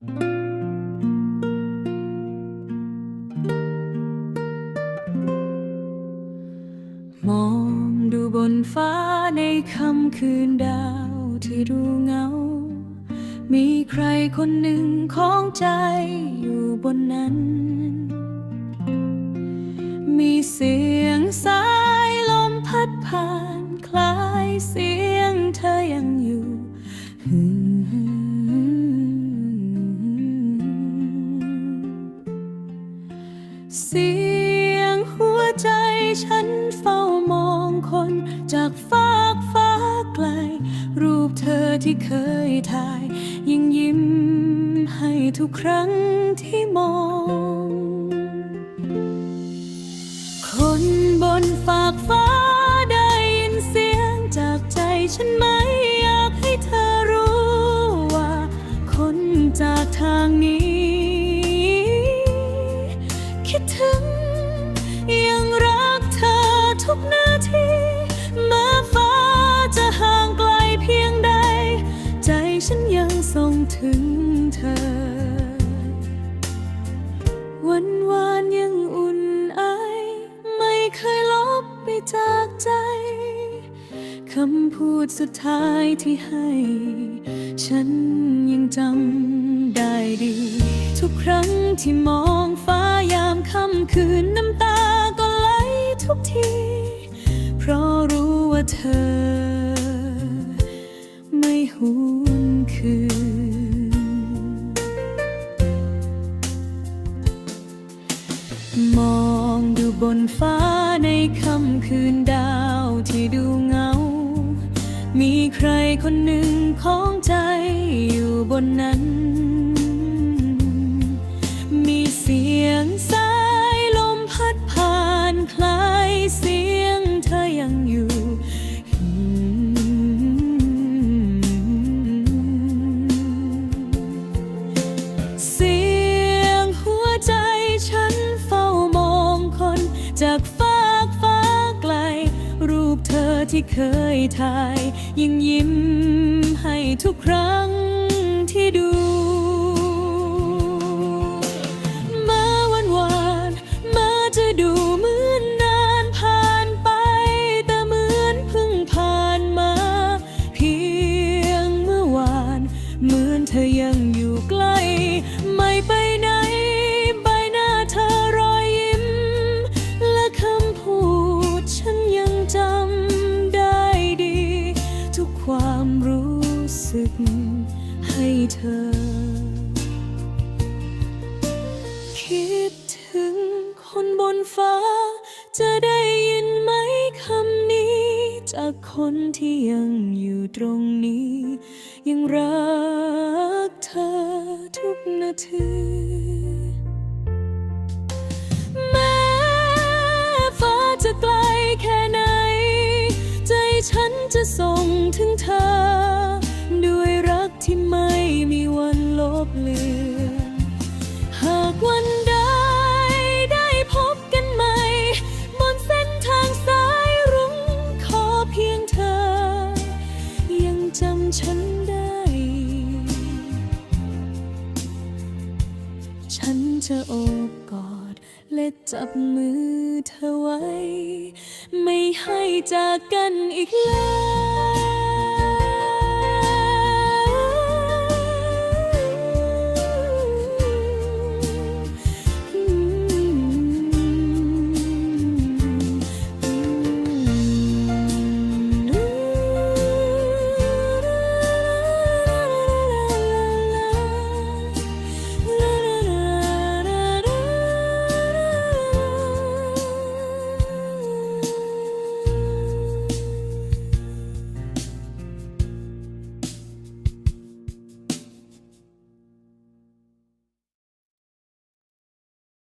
มองดูบนฟ้าในค่ำคืนดาวที่ดูเงา มีใครคนหนึ่งของใจอยู่บนนั้น มีเสียงสายลมพัดผ่าน เสียงหัวใจฉันเฝ้ามองคนจากฟากฟ้าไกล รูปเธอที่เคยถ่าย ยังยิ้มให้ทุกครั้งที่มอง คนบนฝากฟ้าได้ยินเสียงจากใจฉันไหมอยากให้เธอรู้ว่า คนจากทางนี้ วันวานยังอุ่นไอ ไม่เคยลบไปจากใจ คำพูดสุดท้ายที่ให้ ฉันยังจำได้ดี ทุกครั้งที่มองฟ้ายามค่ำคืนน้ำตาก็ไหลทุกที เพราะรู้ว่าเธอ ไม่หวนคืน ฟ้าในค่ำคืนดาวที่ดูเงา มีใครคนหนึ่งของใจอยู่บนนั้น มีเสียง ที่เคยถ่าย ยังยิ้มให้ทุกครั้ง ให้เธอ คิดถึงคนบนฟ้า จะได้ยินไหมคำนี้ จากคนที่ยังอยู่ตรงนี้ ยังรักเธอทุกนาทีแม้ฟ้าจะไกลแค่ไหน ใจฉันจะส่งถึงเธอ ด้วยรัก ที่ไม่มีวันลบเลือน หากวันใดได้พบกันใหม่ บนเส้นทางสายรุ้งขอเพียงเธอ ยังจำฉันได้ ฉันจะโอบกอดและจับมือเธอไว้ ไม่ให้จากกันอีกแล้ว